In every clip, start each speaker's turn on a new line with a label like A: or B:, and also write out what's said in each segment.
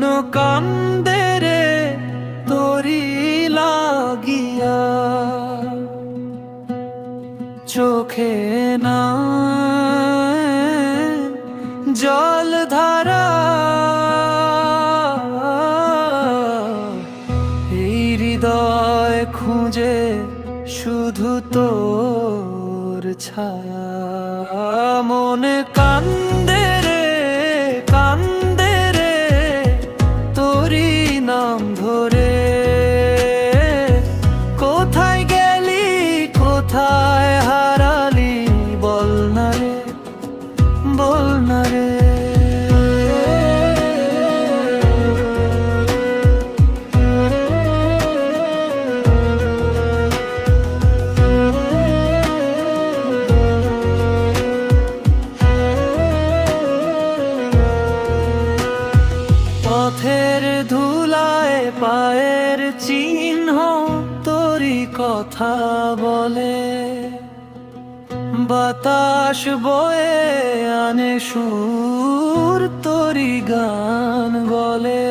A: কোনো কান্দে রে, তোরি লাগিয়া। চোখে না জল ধারা। এই হৃদয় খুঁজে শুধু তোর ছায়া। মনে কান্দে কোথায় হারালি? বল না রে বল না রে। পথের ধুলায় পায়ের তোরই কথা বলে বাতাস বয়ে আনে সুর তরি গান বলে।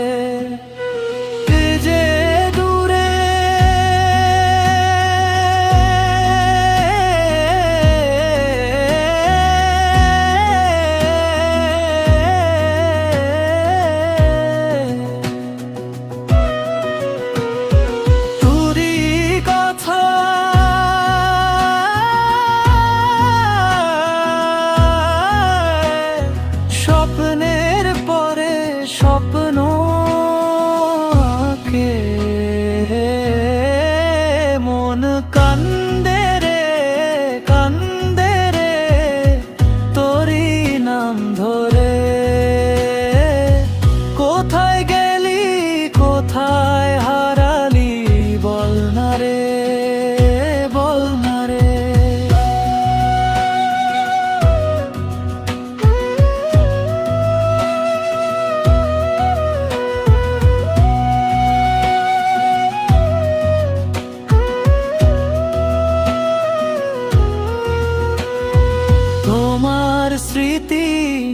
A: স্মৃতি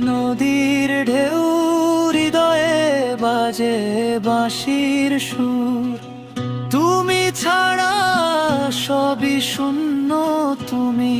A: নদীর ঢেউ হৃদয়ে বাজে বাঁশির সুর। তুমি ছাড়া সবই শূন্য তুমি